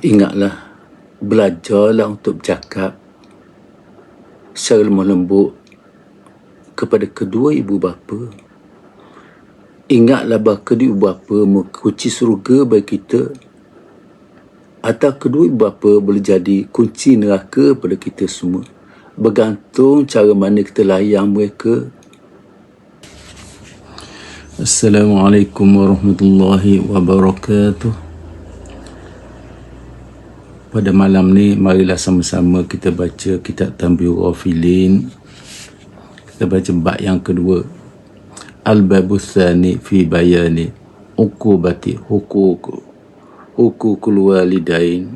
Ingatlah, belajarlah untuk bercakap secara lemah lembut kepada kedua ibu bapa. Ingatlah bahawa kedua ibu bapa mengunci surga bagi kita atau kedua ibu bapa boleh jadi kunci neraka pada kita semua. Bergantung cara mana kita layan mereka. Assalamualaikum warahmatullahi wabarakatuh. Pada malam ni marilah sama-sama kita baca kitab Tanbih Ghafilin. Kita baca bab yang kedua. Al-Babus Thani fi bayani ukubati hukuk hukukul walidain.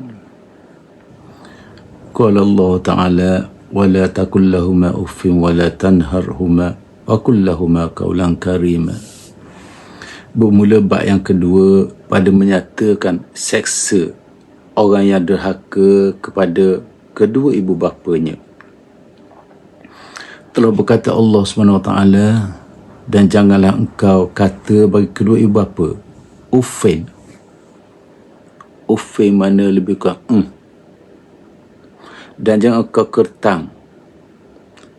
Qala Allah Ta'ala ولا تقل لهما أف ولا تنهرهما وقل لهما قولا كريما Bermula bab yang kedua pada menyatakan seksa orang yang derhaka kepada kedua ibu bapanya. Telah berkata Allah SWT dan janganlah engkau kata bagi kedua ibu bapa ufin. Ufin mana lebih kurang mm. Dan jangan engkau kertang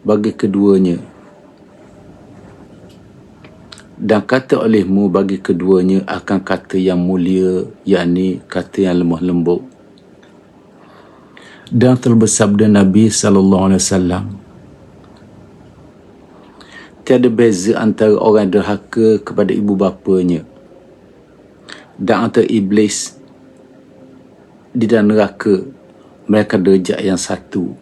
bagi keduanya dan kata olehmu bagi keduanya akan kata yang mulia yakni kata yang lemah lembut dan telah bersabda Nabi sallallahu alaihi wasallam. Tiada beza antara orang derhaka kepada ibu bapanya dan antara iblis di dalam neraka mereka derajat yang satu.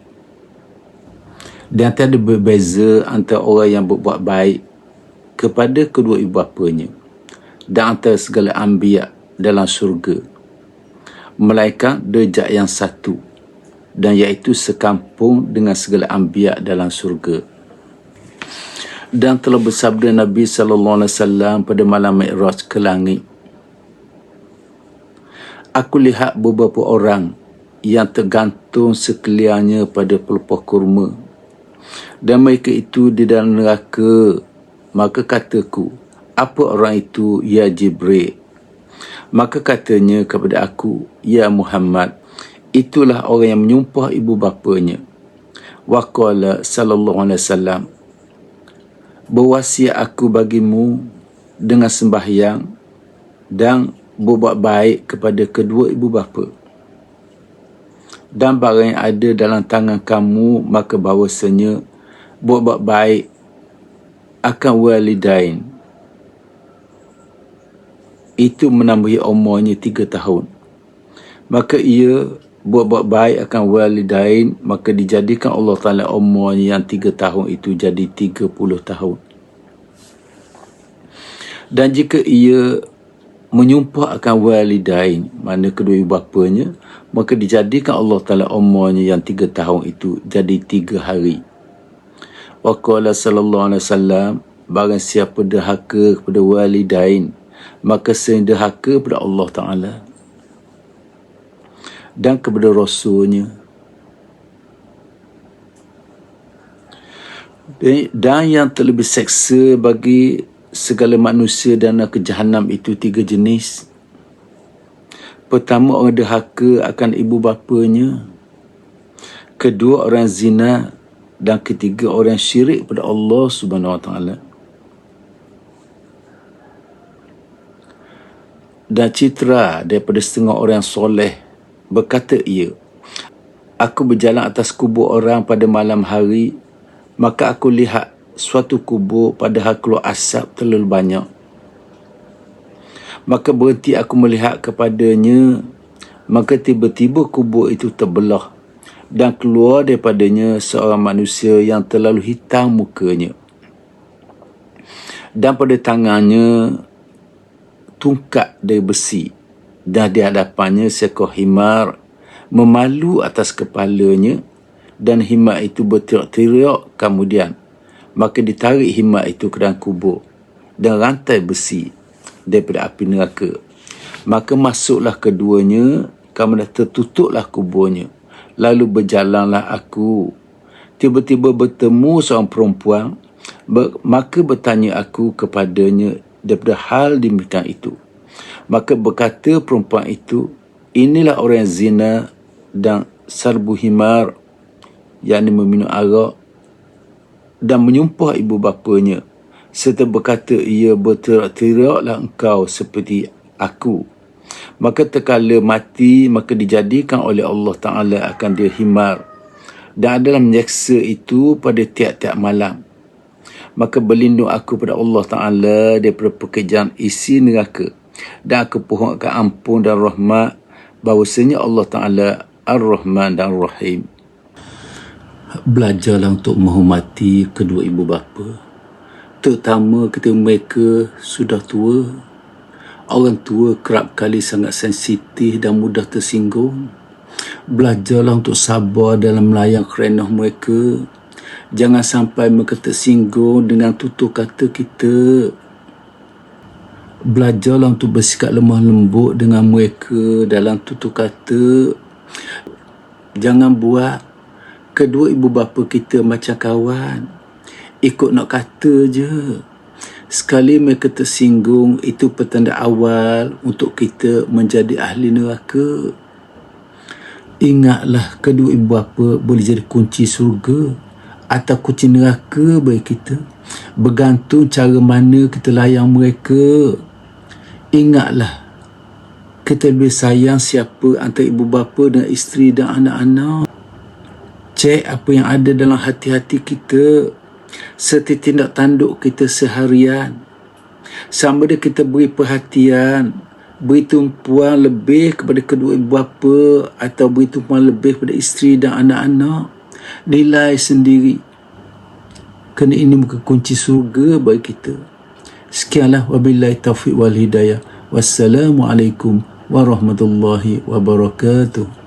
Dan tiada berbeza antara orang yang berbuat baik kepada kedua ibu bapanya dan antara segala ambiak dalam surga melainkan derajat yang satu dan iaitu sekampung dengan segala ambiak dalam surga dan telah bersabda Nabi sallallahu alaihi wasallam pada malam Mi'raj ke langit Aku lihat beberapa orang yang tergantung sekaliannya pada pelepah kurma dan mereka itu di dalam neraka Maka kataku, apa orang itu, ya Jibril? Maka katanya kepada aku, ya Muhammad, itulah orang yang menyumpah ibu bapanya. Waqala sallallahu alaihi wasallam, berwasiat aku bagimu dengan sembahyang dan berbuat baik kepada kedua ibu bapa. Dan barang yang ada dalam tangan kamu, maka bahawasanya buat-buat baik akan walidain itu menambahi umurnya tiga tahun maka ia buat-buat baik akan walidain maka dijadikan Allah Ta'ala umurnya yang tiga tahun itu jadi tiga puluh tahun. Dan jika ia menyumpah akan walidain mana kedua ibu bapanya maka dijadikan Allah Ta'ala umurnya yang tiga tahun itu jadi tiga hari. Wa qala sallallahu alaihi wasallam barang siapa derhaka kepada walidain maka sendahaka kepada Allah Taala dan kepada rasulnya. Dan yang terlebih seksa bagi segala manusia dan ke jahanam itu tiga jenis. Pertama orang derhaka akan ibu bapanya. Kedua orang zina. Dan ketiga orang syirik pada Allah Subhanahu Wa Taala. Dan citra daripada setengah orang soleh berkata ia, Aku berjalan atas kubur orang pada malam hari, maka aku lihat suatu kubur padahal keluar asap terlalu banyak. Maka berhenti aku melihat kepadanya, maka tiba-tiba kubur itu terbelah dan keluar daripadanya seorang manusia yang terlalu hitam mukanya. Dan pada tangannya tungkat dari besi dan di hadapannya seekor himar memalu atas kepalanya dan himar itu berteriak-teriak kemudian maka ditarik himar itu ke dalam kubur dan rantai besi daripada api neraka maka masuklah keduanya kemudian tertutuplah kuburnya Lalu berjalanlah aku. Tiba-tiba bertemu seorang perempuan. Maka bertanya aku kepadanya daripada hal demikian itu. Maka berkata perempuan itu, inilah orang yang zina dan sarbu himar yakni meminum arak dan menyumpah ibu bapanya. Serta berkata ia berterak-teraklah engkau seperti aku maka terkala mati maka dijadikan oleh Allah Ta'ala akan dia himar. Dan adalah menyeksa itu pada tiap-tiap malam. Maka berlindung aku pada Allah Ta'ala daripada pekerjaan isi neraka dan aku pohonkan ampun dan rahmat bahawasanya Allah Ta'ala Ar-Rahman dan Ar-Rahim. Belajarlah untuk menghormati kedua ibu bapa. Terutama ketika mereka sudah tua orang tua kerap kali sangat sensitif dan mudah tersinggung. Belajarlah untuk sabar dalam melayan kerenah mereka. Jangan sampai mereka tersinggung dengan tutur kata kita. Belajarlah untuk bersikap lemah lembut dengan mereka dalam tutur kata. Jangan buat kedua ibu bapa kita macam kawan. Ikut nak kata je. Sekali mereka tersinggung, itu petanda awal untuk kita menjadi ahli neraka. Ingatlah kedua ibu bapa boleh jadi kunci surga atau kucing neraka bagi kita bergantung cara mana kita layan mereka ingatlah kita lebih sayang siapa antara ibu bapa dan isteri dan anak-anak. Cek apa yang ada dalam hati-hati kita serta tindak tanduk kita seharian. Sama ada kita beri perhatian beri tumpuan lebih kepada kedua ibu bapa atau beri tumpuan lebih kepada isteri dan anak-anak. Nilai sendiri. Kerana ini muka kunci surga bagi kita sekianlah. Wabillahi taufiq wal hidayah. Wassalamualaikum warahmatullahi wabarakatuh